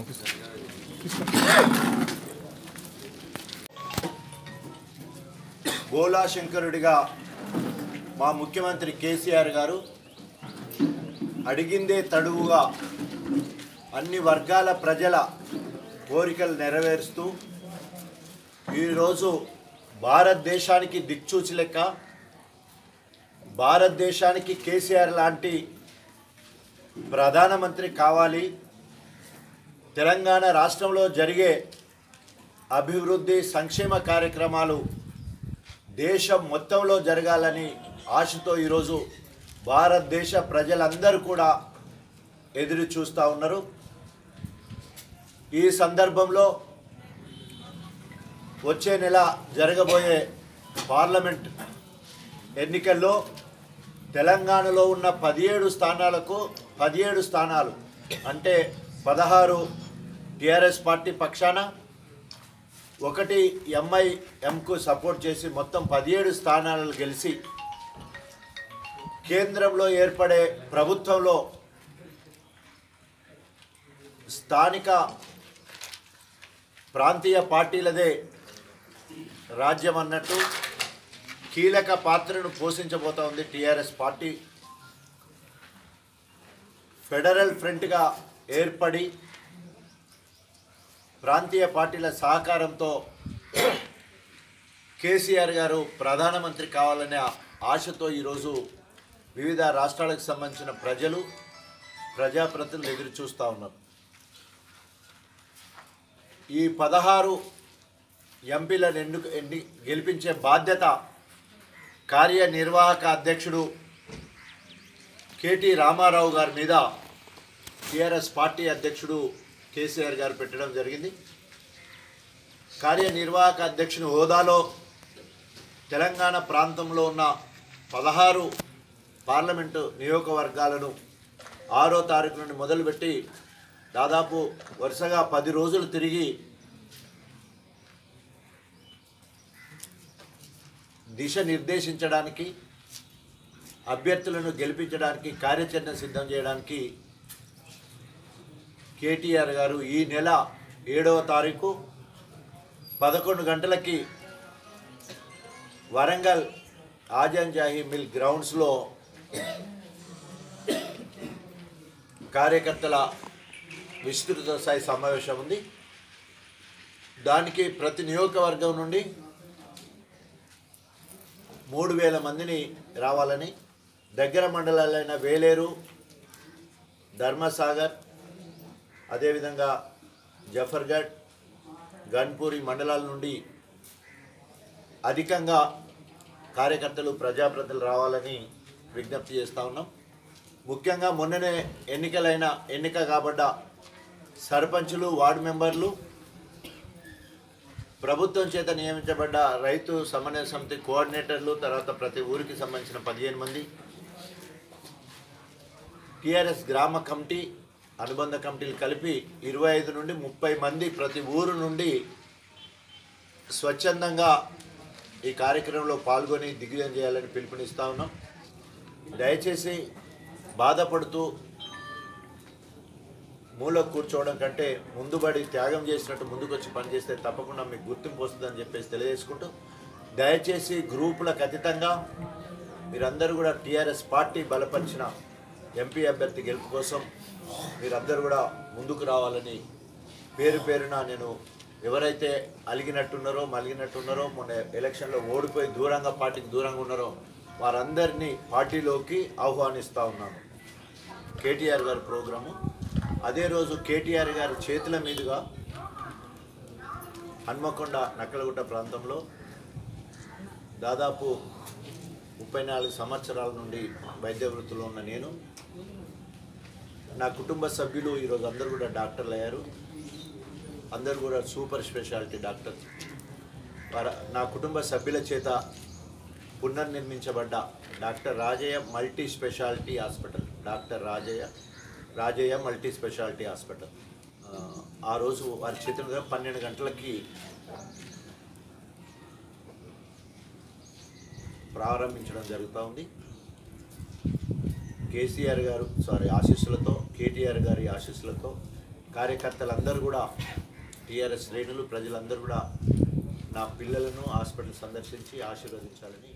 Okay బోలా శంకరుడిగా మా ముఖ్యమంత్రి కేసీఆర్ గారు అడిగిందే తడువుగా అన్ని వర్గాల ప్రజల కోరికలు నెరవేరుస్తూ ఈరోజు భారతదేశానికి దిక్చూచి లెక్క భారతదేశానికి కేసీఆర్ లాంటి ప్రధానమంత్రి కావాలి. తెలంగాణ రాష్ట్రంలో జరిగే అభివృద్ధి సంక్షేమ కార్యక్రమాలు దేశం మొత్తంలో జరగాలని ఆశతో ఈరోజు భారతదేశ ప్రజలందరూ కూడా ఎదురు చూస్తూ ఉన్నారు. ఈ సందర్భంలో వచ్చే నెల జరగబోయే పార్లమెంట్ ఎన్నికల్లో తెలంగాణలో ఉన్న పదిహేడు స్థానాలకు పదిహేడు స్థానాలు అంటే పదహారు టిఆర్ఎస్ పార్టీ పక్షాన ఒకటి ఎంఐఎంకు సపోర్ట్ చేసి మొత్తం పదిహేడు స్థానాలను గెలిచి కేంద్రంలో ఏర్పడే ప్రభుత్వంలో స్థానిక ప్రాంతీయ పార్టీలదే రాజ్యం అన్నట్టు కీలక పాత్రను పోషించబోతోంది టీఆర్ఎస్ పార్టీ. ఫెడరల్ ఫ్రంట్గా ఏర్పడి ప్రాంతీయ పార్టీల సహకారంతో కేసీఆర్ గారు ప్రధానమంత్రి కావాలనే ఆశతో ఈరోజు వివిధ రాష్ట్రాలకు సంబంధించిన ప్రజలు ప్రజాప్రతినిధులు ఎదురు చూస్తూ ఉన్నారు. ఈ పదహారు ఎంపీలను ఎన్నుకు ఎన్ని గెలిపించే బాధ్యత కార్యనిర్వాహక అధ్యక్షుడు కేటీ రామారావు గారి మీద టీఆర్ఎస్ పార్టీ అధ్యక్షుడు కేసీఆర్ గారు పెట్టడం జరిగింది. కార్యనిర్వాహక అధ్యక్షుని హోదాలో తెలంగాణ ప్రాంతంలో ఉన్న పదహారు పార్లమెంటు నియోజకవర్గాలను ఆరో తారీఖు నుండి మొదలుపెట్టి దాదాపు వరుసగా పది రోజులు తిరిగి దిశ నిర్దేశించడానికి అభ్యర్థులను గెలిపించడానికి కార్యాచరణ సిద్ధం చేయడానికి కేటీఆర్ గారు ఈ నెల ఏడవ తారీఖు పదకొండు గంటలకి వరంగల్ ఆజాన్ జాహీ మిల్ గ్రౌండ్స్లో కార్యకర్తల విస్తృత స్థాయి సమావేశం ఉంది. దానికి ప్రతి నియోజకవర్గం నుండి మూడు వేల మందిని రావాలని దగ్గర మండలాలైన వేలేరు ధర్మసాగర్ అదేవిధంగా జఫర్గఢ్ గన్పూరి మండలాల నుండి అధికంగా కార్యకర్తలు ప్రజాప్రతినిధులు రావాలని విజ్ఞప్తి చేస్తూ ఉన్నాం. ముఖ్యంగా మొన్ననే ఎన్నికలైన ఎన్నిక కాబడ్డ సర్పంచులు వార్డు మెంబర్లు ప్రభుత్వం చేత నియమించబడ్డ రైతు సమన్వయ సమితి కోఆర్డినేటర్లు తర్వాత ప్రతి ఊరికి సంబంధించిన పదిహేను మంది టిఆర్ఎస్ గ్రామ కమిటీ అనుబంధ కమిటీలు కలిపి ఇరవై ఐదు నుండి ముప్పై మంది ప్రతి ఊరు నుండి స్వచ్ఛందంగా ఈ కార్యక్రమంలో పాల్గొని దిగ్విజయం చేయాలని పిలుపునిస్తా ఉన్నాం. దయచేసి బాధపడుతూ మూల కూర్చోవడం కంటే ముందుబడి త్యాగం చేసినట్టు ముందుకొచ్చి పనిచేస్తే తప్పకుండా మీకు గుర్తింపు వస్తుందని చెప్పేసి తెలియజేసుకుంటూ దయచేసి గ్రూపులకు అతీతంగా మీరందరూ కూడా టీఆర్ఎస్ పార్టీ బలపరిచిన ఎంపీ అభ్యర్థి గెలుపు కోసం మీరందరూ కూడా ముందుకు రావాలని పేరు పేరున నేను ఎవరైతే అలిగినట్టున్నారో మలిగినట్టున్నారో మొన్న ఎలక్షన్లో ఓడిపోయి దూరంగా పార్టీకి దూరంగా ఉన్నారో వారందరినీ పార్టీలోకి ఆహ్వానిస్తూ ఉన్నాను. కేటీఆర్ గారి ప్రోగ్రాము. అదే రోజు కేటీఆర్ గారి చేతుల మీదుగా హన్మకొండ నక్కలగుట్ట ప్రాంతంలో దాదాపు ముప్పై నాలుగు సంవత్సరాల నుండి వైద్య వృత్తిలో ఉన్న నేను నా కుటుంబ సభ్యులు ఈరోజు అందరూ కూడా డాక్టర్లు అయ్యారు. అందరూ కూడా సూపర్ స్పెషాలిటీ డాక్టర్. నా కుటుంబ సభ్యుల చేత పునర్నిర్మించబడ్డ doctor Rajayya multi speciality hospital. Doctor Rajayya Rajayya multi speciality hospital. ఆ, రోజు వారి చేతులుగా పన్నెండు గంటలకి ప్రారంభించడం జరుగుతూ ఉంది. కేసీఆర్ గారు సారీ ఆశీస్సులతో కేటీఆర్ గారి ఆశీస్సులతో కార్యకర్తలందరూ కూడా టీఆర్ఎస్ శ్రేణులు ప్రజలందరూ కూడా నా పిల్లలను హాస్పిటల్ సందర్శించి ఆశీర్వదించాలని